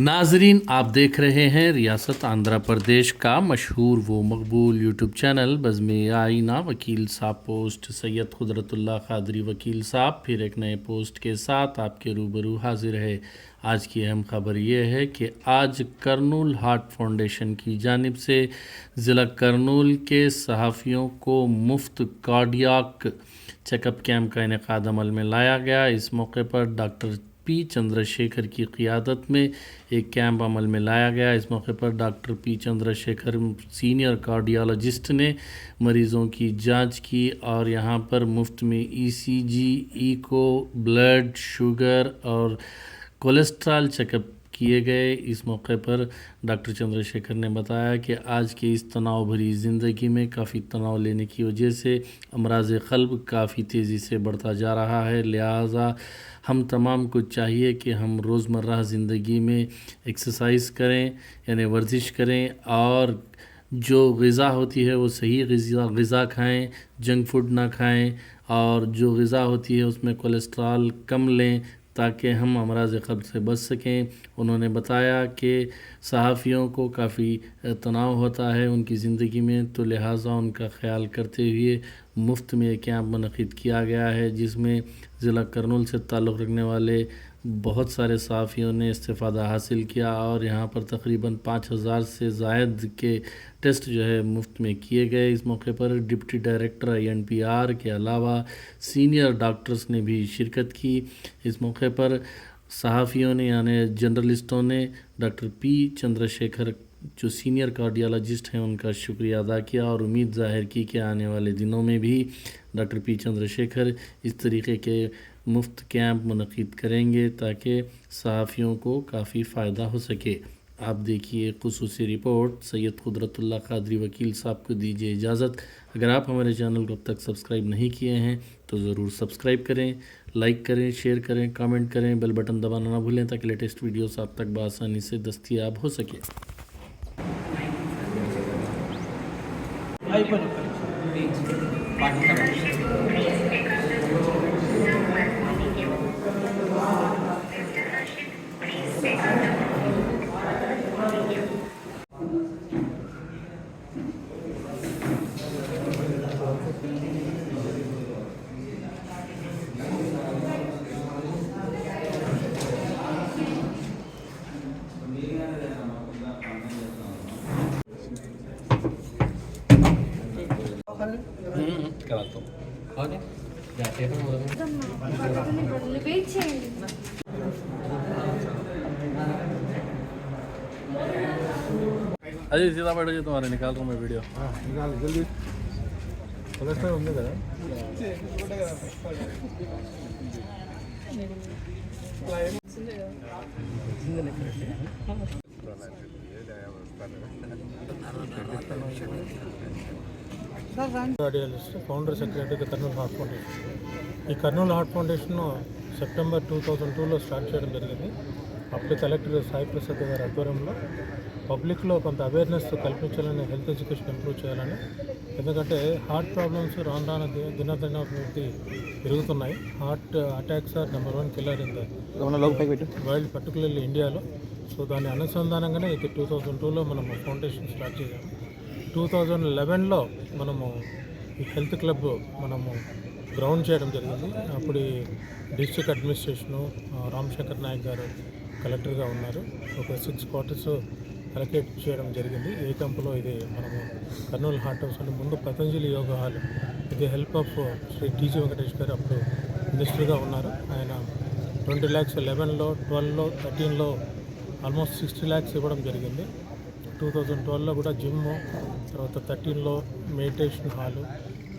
ناظرین، آپ دیکھ رہے ہیں ریاست آندھرا پردیش کا مشہور و مقبول یوٹیوب چینل، بزم آئینہ، وکیل صاحب پوسٹ، سید قدرت اللہ قادری، وکیل صاحب، پھر ایک نئے پوسٹ کے ساتھ آپ کے روبرو حاضر ہے آج کی اہم خبر یہ ہے کہ آج کرنول ہارٹ فاؤنڈیشن کی جانب سے ضلع کرنول کے صحافیوں کو مفت کارڈیاک چیک اپ کیمپ کا انعقاد عمل میں لایا گیا۔ اس موقع پر ڈاکٹر پی چندر شیکھر کی قیادت میں ایک کیمپ عمل میں لایا گیا۔ اس موقع پر ڈاکٹر پی چندر شیکھر سینئر کارڈیالوجسٹ نے مریضوں کی جانچ کی اور یہاں پر مفت میں ای سی جی ایکو، بلڈ، شوگر اور کولیسٹرال چیک اپ کیے گئے۔ اس موقع پر ڈاکٹر چندر شیکھر نے بتایا کہ آج کے اس تناؤ بھری زندگی میں کافی تناؤ لینے کی وجہ سے امراض قلب کافی تیزی سے بڑھتا جا رہا ہے۔ لہٰذا ہم تمام کو چاہیے کہ ہم روزمرہ زندگی میں ایکسرسائز کریں یعنی ورزش کریں اور جو غذا ہوتی ہے وہ صحیح غذا غذا کھائیں، جنک فوڈ نہ کھائیں اور جو غذا ہوتی ہے اس میں کولیسٹرال کم لیں تاکہ ہم امراض قلب سے بچ سکیں۔ انہوں نے بتایا کہ صحافیوں کو کافی تناؤ ہوتا ہے ان کی زندگی میں، تو لہٰذا ان کا خیال کرتے ہوئے مفت میں ایک کیمپ منعقد کیا گیا ہے، جس میں ضلع کرنول سے تعلق رکھنے والے بہت سارے صحافیوں نے استفادہ حاصل کیا اور یہاں پر تقریباً پانچ ہزار سے زائد کے ٹیسٹ جو ہے مفت میں کیے گئے۔ اس موقع پر ڈپٹی ڈائریکٹر آئی این پی آر کے علاوہ سینئر ڈاکٹرز نے بھی شرکت کی۔ اس موقع پر صحافیوں نے یعنی جرنلسٹوں نے، ڈاکٹر پی چندر شیکھر جو سینئر کارڈیالوجسٹ ہیں، ان کا شکریہ ادا کیا اور امید ظاہر کی کہ آنے والے دنوں میں بھی ڈاکٹر پی چندر شیکھر اس طریقے کے مفت کیمپ منعقد کریں گے تاکہ صحافیوں کو کافی فائدہ ہو سکے۔ آپ دیکھیے خصوصی رپورٹ، سید قدرت اللہ قادری وکیل صاحب کو دیجیے اجازت۔ اگر آپ ہمارے چینل کو اب تک سبسکرائب نہیں کیے ہیں تو ضرور سبسکرائب کریں، لائک کریں، شیئر کریں، کامنٹ کریں، بیل بٹن دبانا نہ بھولیں تاکہ لیٹسٹ ویڈیوز آپ تک بآسانی سے دستیاب ہو سکے۔ पाहिजे कराता हूँ और जाते हैं अजय सीधा बैठ जी तुम्हारे निकाल रहा हूँ मैं वीडियो निकाल जल्दी फर्स्ट टाइम हमने करा cardiologist founder secretary Kurnool heart foundation. ఈ Kurnool heart foundation September two thousand టూలో స్టార్ట్ చేయడం జరిగింది. అప్పుడు కలెక్టర్ సాయి ప్రసాద్ గారి ఆధ్వర్యంలో పబ్లిక్లో కొంత అవేర్నెస్ కల్పించాలని హెల్త్ ఎడ్యుకేషన్ ఇంప్రూవ్ చేయాలని ఎందుకంటే హార్ట్ ప్రాబ్లమ్స్ రాను రాను ది- దినదినాభివృద్ధి పెరుగుతున్నాయి. Heart attacks are number one killer in the world particularly ఇండియాలో. సో దాని అనుసంధానంగానే ఇది టూ థౌజండ్ టూలో మనము ఫౌండేషన్ స్టార్ట్ చేసాము టూ థౌజండ్ లెవెన్లో మనము ఈ హెల్త్ క్లబ్ మనము గ్రౌండ్ చేయడం జరిగింది. అప్పుడు డిస్ట్రిక్ట్ అడ్మినిస్ట్రేషను రామశంకర్ నాయక్ గారు కలెక్టర్గా ఉన్నారు. ఒక సిక్స్ క్వార్టర్స్ అలకేట్ చేయడం జరిగింది. ఏ కంపులో ఇది మనము కర్నూలు హార్ట్ హౌస్ అని ముందు పతంజలి యోగా హాల్ ఇది help of Shri TG Venkatesh garu అప్పుడు మినిస్టర్గా ఉన్నారు. ఆయన ట్వంటీ ల్యాక్స్ లెవెన్లో ట్వెల్వ్లో థర్టీన్లో ఆల్మోస్ట్ సిక్స్టీ ల్యాక్స్ ఇవ్వడం జరిగింది. టూ థౌజండ్ ట్వెల్వ్లో కూడా జిమ్ తర్వాత థర్టీన్లో meditation hall.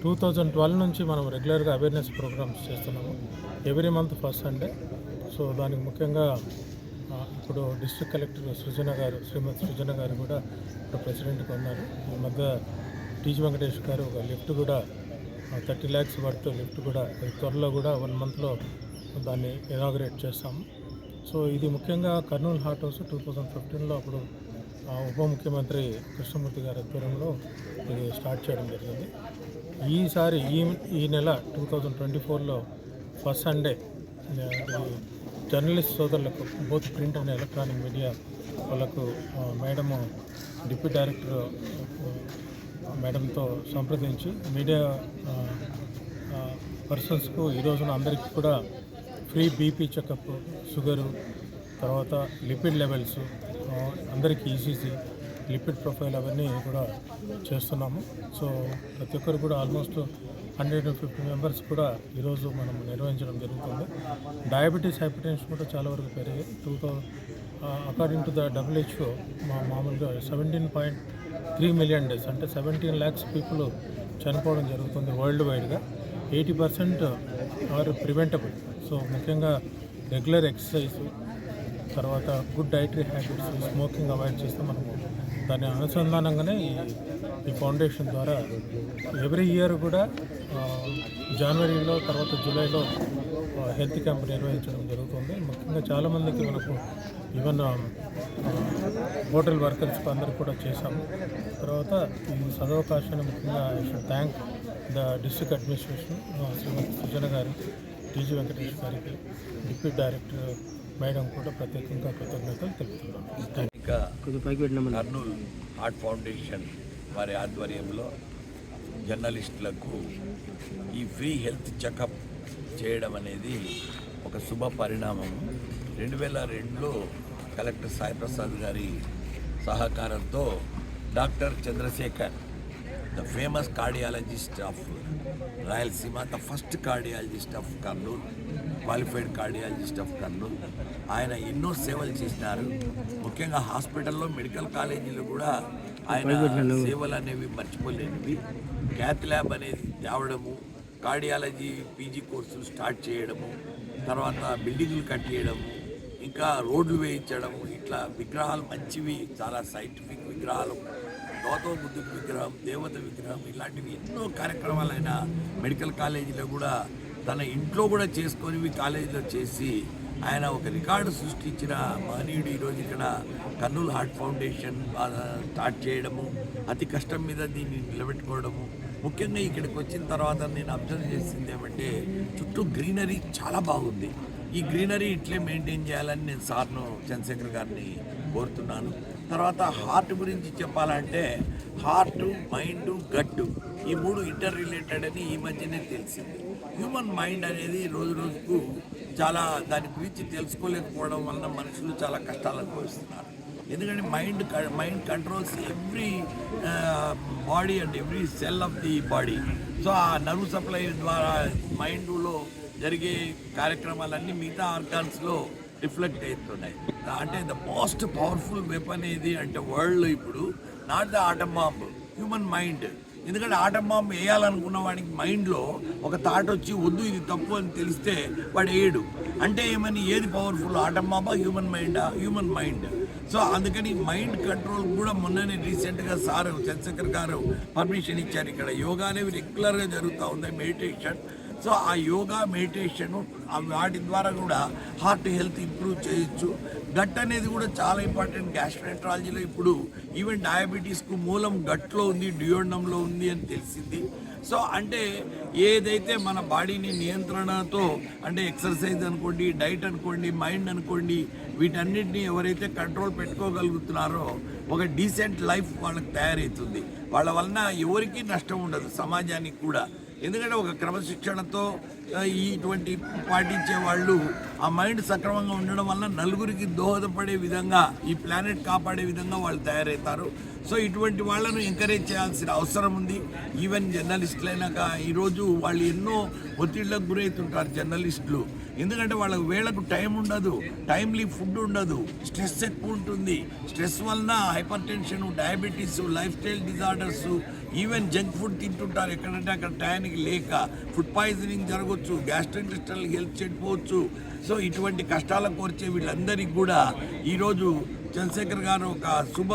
Two thousand twelve నుంచి మనం రెగ్యులర్గా అవేర్నెస్ ప్రోగ్రామ్స్ చేస్తున్నాము. Every month first Sunday. So దానికి ముఖ్యంగా ఇప్పుడు డిస్ట్రిక్ట్ కలెక్టర్ సృజన గారు శ్రీమతి సృజన గారు కూడా ఇప్పుడు ప్రెసిడెంట్గా ఉన్నారు. ఈ మధ్య టీజీ వెంకటేష్ గారు ఒక లిఫ్ట్ కూడా థర్టీ ల్యాక్స్ వర్త్ లిఫ్ట్ కూడా త్వరలో కూడా వన్ మంత్లో దాన్ని ఇనాగ్రేట్ చేస్తాము. సో ఇది ముఖ్యంగా Kurnool heart house two thousand ఫిఫ్టీన్లో అప్పుడు ఉప ముఖ్యమంత్రి కృష్ణమూర్తి గారి ఆధ్వర్యంలో ఇది స్టార్ట్ చేయడం జరిగింది. ఈసారి ఈ ఈ నెల టూ థౌజండ్ ట్వంటీ ఫోర్లో ఫస్ట్ సండే జర్నలిస్ట్ సోదరులకు both print and electronic media వాళ్ళకు మేడము డిప్యూటీ డైరెక్టర్ మేడంతో సంప్రదించి మీడియా పర్సన్స్కు ఈ రోజున అందరికీ కూడా ఫ్రీ బీపీ చెకప్ షుగరు తర్వాత లిపిడ్ లెవెల్స్ అందరికీ ఈసీసీ లిపిడ్ ప్రొఫైల్ అవన్నీ కూడా చేస్తున్నాము. సో ప్రతి ఒక్కరు కూడా almost hundred and fifty members కూడా ఈరోజు మనం నిర్వహించడం జరుగుతుంది. డయాబెటీస్ హైపర్ టెన్షన్ కూడా చాలా వరకు పెరిగాయి. Two thousand according to the WHO మా మామూలుగా seventeen point three million days అంటే సెవెంటీన్ ల్యాక్స్ పీపుల్ చనిపోవడం జరుగుతుంది వరల్డ్ వైడ్గా eighty percent are preventable. So ముఖ్యంగా రెగ్యులర్ ఎక్సర్సైజ్ తర్వాత good dietary habits smoking avoid చేస్తే మనకు దాని అనుసంధానంగానే ఈ ఈ ఫౌండేషన్ ద్వారా ఎవ్రీ ఇయర్ కూడా జనవరిలో తర్వాత జూలైలో హెల్త్ క్యాంప్ నిర్వహించడం జరుగుతుంది. ముఖ్యంగా చాలామందికి మనకు ఈవెన్ హోటల్ వర్కర్స్కి అందరికి కూడా చేశాము. తర్వాత ఈ సదవకాశాన్ని ముఖ్యంగా I should thank the district administration Shrimati Sujana గారి టీజీ వెంకటేష్ గారికి డిప్యూటీ డైరెక్టర్ మేడం కూడా ప్రత్యేకంగా కృతజ్ఞతలు ఇంకా కర్నూలు హార్ట్ ఫౌండేషన్ వారి ఆధ్వర్యంలో జర్నలిస్టులకు ఈ ఫ్రీ హెల్త్ చెకప్ చేయడం అనేది ఒక శుభ పరిణామం. రెండు వేల రెండులో కలెక్టర్ సాయి ప్రసాద్ గారి సహకారంతో doctor Chandrashekar the famous cardiologist of Rayalaseema the first cardiologist of Kurnool qualified cardiologist of Kurnool. ఆయన ఎన్నో సేవలు చేసినారు. ముఖ్యంగా హాస్పిటల్లో మెడికల్ కాలేజీలో కూడా ఆయన సేవలు అనేవి మర్చిపోలేనివి. క్యాత్ ల్యాబ్ అనేది తేవడము కార్డియాలజీ పీజీ కోర్సులు స్టార్ట్ చేయడము తర్వాత బిల్డింగ్లు కట్టేయడము ఇంకా రోడ్లు వేయించడము ఇట్లా విగ్రహాలు మంచివి చాలా సైంటిఫిక్ విగ్రహాలు. గౌతమ బుద్ధుడి విగ్రహం దేవత విగ్రహం ఇలాంటివి ఎన్నో కార్యక్రమాలు ఆయన మెడికల్ కాలేజీలో కూడా తన ఇంట్లో కూడా చేసుకొని కాలేజీలో చేసి ఆయన ఒక రికార్డు సృష్టించిన మహనీయుడు ఈరోజు ఇక్కడ కర్నూలు హార్ట్ ఫౌండేషన్ స్టార్ట్ చేయడము అతి కష్టం మీద దీన్ని నిలబెట్టుకోవడము. ముఖ్యంగా ఇక్కడికి వచ్చిన తర్వాత నేను అబ్జర్వ్ చేసింది ఏమంటే చుట్టూ గ్రీనరీ చాలా బాగుంది. ఈ గ్రీనరీ ఇట్లే మెయింటైన్ చేయాలని నేను సార్ను చంద్రశేఖర్ గారిని కోరుతున్నాను. తర్వాత హార్ట్ గురించి చెప్పాలంటే హార్ట్ మైండ్ గట్టు ఈ మూడు ఇంటర్ రిలేటెడ్ అని ఈ మధ్యనే తెలిసింది. హ్యూమన్ మైండ్ అనేది రోజు రోజుకు చాలా దాని గురించి తెలుసుకోలేకపోవడం వలన మనుషులు చాలా కష్టాలు అనుభవిస్తున్నారు. ఎందుకంటే mind mind controls every body and every cell of the body so ఆ నర్వ్ సప్లై ద్వారా మైండ్లో జరిగే కార్యక్రమాలన్నీ మిగతా ఆర్గాన్స్లో రిఫ్లెక్ట్ అవుతున్నాయి. అంటే ద మోస్ట్ పవర్ఫుల్ వెపన్ ఏది అంటే వరల్డ్లో ఇప్పుడు? Not the atom bomb human mind ఎందుకంటే ఆటం బాంబ్ వేయాలనుకున్న వాడికి మైండ్లో ఒక థాట్ వచ్చి వద్దు ఇది తప్పు అని తెలిస్తే వాడు వేయడు అంటే ఏమని? ఏది పవర్ఫుల్ ఆటం బాంబా హ్యూమన్ మైండా హ్యూమన్ మైండ్ సో అందుకని మైండ్ కంట్రోల్ కూడా మొన్ననే రీసెంట్గా సార్ చంద్రశేఖర్ గారు పర్మిషన్ ఇచ్చారు ఇక్కడ. యోగా అనేవి రెగ్యులర్గా జరుగుతూ ఉంది మెడిటేషన్ సో ఆ యోగా మెడిటేషన్ వాటి ద్వారా కూడా హార్ట్ హెల్త్ ఇంప్రూవ్ చేయొచ్చు. గట్ అనేది కూడా చాలా ఇంపార్టెంట్. గ్యాస్ట్రెంట్రాలజీలో ఇప్పుడు ఈవెన్ డయాబెటీస్కు మూలం గట్లో ఉంది డియోండంలో ఉంది అని తెలిసింది. సో అంటే ఏదైతే మన బాడీని నియంత్రణతో అంటే ఎక్సర్సైజ్ అనుకోండి డైట్ అనుకోండి మైండ్ అనుకోండి వీటన్నిటిని ఎవరైతే కంట్రోల్ పెట్టుకోగలుగుతున్నారో ఒక డీసెంట్ లైఫ్ వాళ్ళకి తయారవుతుంది. వాళ్ళ వలన ఎవరికీ నష్టం ఉండదు సమాజానికి కూడా. ఎందుకంటే ఒక క్రమశిక్షణతో ఇటువంటి పాటించే వాళ్ళు ఆ మైండ్ సక్రమంగా ఉండడం వల్ల నలుగురికి దోహదపడే విధంగా ఈ ప్లానెట్ కాపాడే విధంగా వాళ్ళు తయారవుతారు సో ఇటువంటి వాళ్ళను ఎంకరేజ్ చేయాల్సిన అవసరం ఉంది. ఈవెన్ జర్నలిస్టులైనాక ఈరోజు వాళ్ళు ఎన్నో ఒత్తిళ్ళకు గురవుతుంటారు జర్నలిస్టులు ఎందుకంటే వాళ్ళకు వేళకు టైం ఉండదు టైమ్లీ ఫుడ్ ఉండదు స్ట్రెస్ ఎక్కువ ఉంటుంది. స్ట్రెస్ వలన hypertension diabetes lifestyle disorders even junk food తింటుంటారు. ఎక్కడంటే అక్కడ టయానికి లేక ఫుడ్ పాయిజనింగ్ జరగవచ్చు గ్యాస్ట్రోఇంటెస్టల్ హెల్త్ చెడిపోవచ్చు సో ఇటువంటి కష్టాలకు కోర్చే వీళ్ళందరికీ కూడా ఈరోజు చంద్రశేఖర్ గారు ఒక శుభ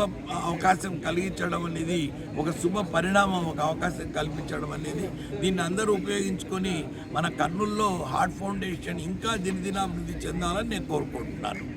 అవకాశం కలిగించడం అనేది ఒక శుభ పరిణామం ఒక అవకాశం కల్పించడం అనేది దీన్ని అందరూ ఉపయోగించుకొని మన కర్నూల్లో హార్ట్ ఫౌండేషన్ ఇంకా దినదినాభివృద్ధి చెందాలని నేను కోరుకుంటున్నాను.